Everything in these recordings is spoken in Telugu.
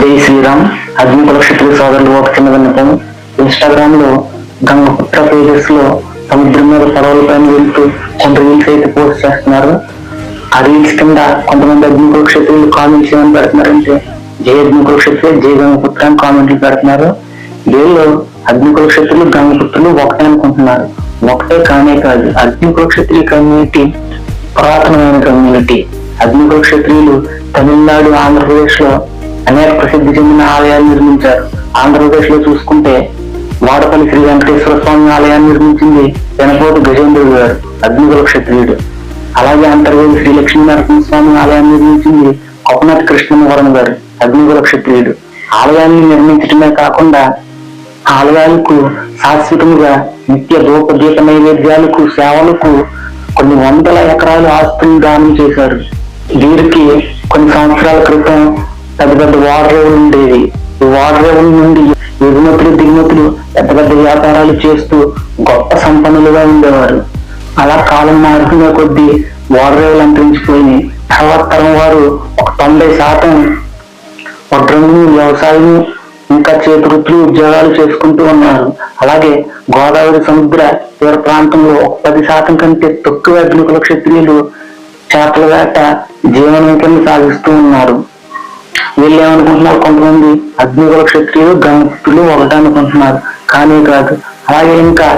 జై శ్రీరామ్. అగ్ని కులక్షత్రుల సోదరులు ఒక చిన్న విన్నపం. ఇన్స్టాగ్రామ్లో గంగపుత్ర పేజెస్లో సముద్రం మీద పడవల పైన వెళ్తూ కొంత రీల్స్ అయితే పోస్ట్ చేస్తున్నారు. ఆ రీల్స్ కింద కొంతమంది అగ్ని కులక్షత్రులు కామెంట్స్ ఏమని పెడుతున్నారంటే జై అగ్ని కులక్షత్రులు జై గంగపుత్ర అని కామెంట్లు పెడుతున్నారు. వీళ్ళు అగ్ని కులక్షత్రులు గంగపుత్రులు ఒకటే అనుకుంటున్నారు. ఒకటే కానే కాదు అగ్నికుల కులక్షత్రుల కమ్యూనిటీ పురాతనమైన కమ్యూనిటీ. అగ్నికుల క్షత్రియులు తమిళనాడు ఆంధ్రప్రదేశ్లో అనేక ప్రసిద్ధి చెందిన ఆలయాలు నిర్మించారు. ఆంధ్రప్రదేశ్లో చూసుకుంటే వాడపల్లి శ్రీ వెంకటేశ్వర స్వామి ఆలయాన్ని నిర్మించింది వెనపోటు గజేంద్రుడు గారు అగ్నికుల క్షత్రియుడు అలాగే అంతర్వేది శ్రీ లక్ష్మీ నరసింహస్వామి ఆలయాన్ని నిర్మించింది కొప్పనాథ్ కృష్ణమోహన్ గారు అగ్నికుల క్షత్రియుడు ఆలయాన్ని నిర్మించడమే కాకుండా ఆలయాలకు శాశ్వతంగా నిత్య ధూప దీప నైవేద్యాలకు సేవలకు కొన్ని వందల ఎకరాల ఆస్తులు దానం చేశారు. వీరికి కొన్ని సంవత్సరాల క్రితం పెద్ద పెద్ద వాడరేవులు ఉండేవి. ఈ నుండి ఎగుమతులు దిగుమతులు పెద్ద పెద్ద వ్యాపారాలు చేస్తూ గొప్ప సంపన్నులుగా ఉండేవారు. అలా కాలం మారుతున్న కొద్దీ వాడరేవులు అంతరించిపోయి తర్వాత తరం వారు ఒక తొంభై శాతం వడ్రంగి వ్యవసాయం ఇంకా చేతి వృత్తులు ఉద్యోగాలు చేసుకుంటూ ఉన్నారు. అలాగే గోదావరి సముద్ర తీర ప్రాంతంలో ఒక పది శాతం కంటే తక్కువ అగ్నికుల క్షత్రియులు చేపల వేట జీవనం కింద సాగిస్తూ ఉన్నారు. వీళ్ళు కొంతమంది అగ్నికుల క్షత్రియులు గంగపుత్రులు ఒకటనుకుంటున్నారు. కానీ కాదు అలాగే ఇంకా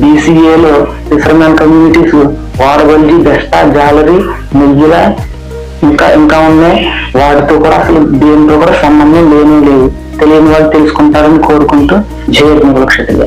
బీసీఏలో ఫిషర్మెన్ కమ్యూనిటీస్ వాడగొల్లి బెస్టా జాలరీ నెయ్యిల ఇంకా ఇంకా ఉన్నాయి. వాటితో కూడా అసలు దేనితో కూడా సంబంధం లేనే లేదు. తెలియని వాళ్ళు తెలుసుకుంటారని కోరుకుంటూ జయ క్షత్రియ